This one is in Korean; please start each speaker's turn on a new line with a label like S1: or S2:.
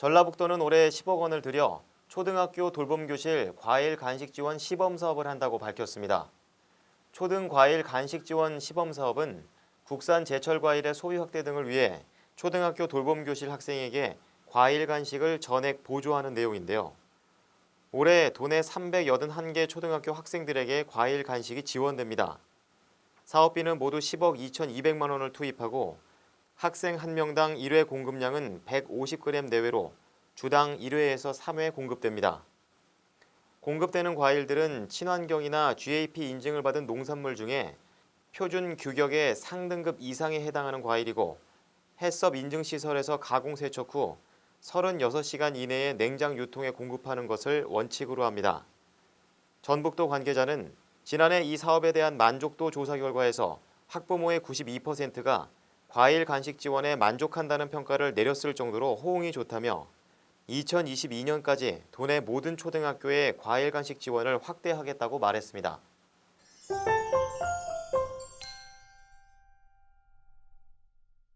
S1: 전라북도는 올해 10억 원을 들여 초등학교 돌봄교실 과일 간식 지원 시범 사업을 한다고 밝혔습니다. 초등 과일 간식 지원 시범 사업은 국산 제철 과일의 소유 확대 등을 위해 초등학교 돌봄교실 학생에게 과일 간식을 전액 보조하는 내용인데요. 올해 도내 381개 초등학교 학생들에게 과일 간식이 지원됩니다. 사업비는 모두 10억 2,200만 원을 투입하고 학생 1명당 1회 공급량은 150g 내외로 주당 1회에서 3회 공급됩니다. 공급되는 과일들은 친환경이나 GAP 인증을 받은 농산물 중에 표준 규격의 상등급 이상에 해당하는 과일이고 해썹 인증 시설에서 가공 세척 후 36시간 이내에 냉장 유통에 공급하는 것을 원칙으로 합니다. 전북도 관계자는 지난해 이 사업에 대한 만족도 조사 결과에서 학부모의 92%가 과일 간식 지원에 만족한다는 평가를 내렸을 정도로 호응이 좋다며 2022년까지 도내 모든 초등학교에 과일 간식 지원을 확대하겠다고 말했습니다.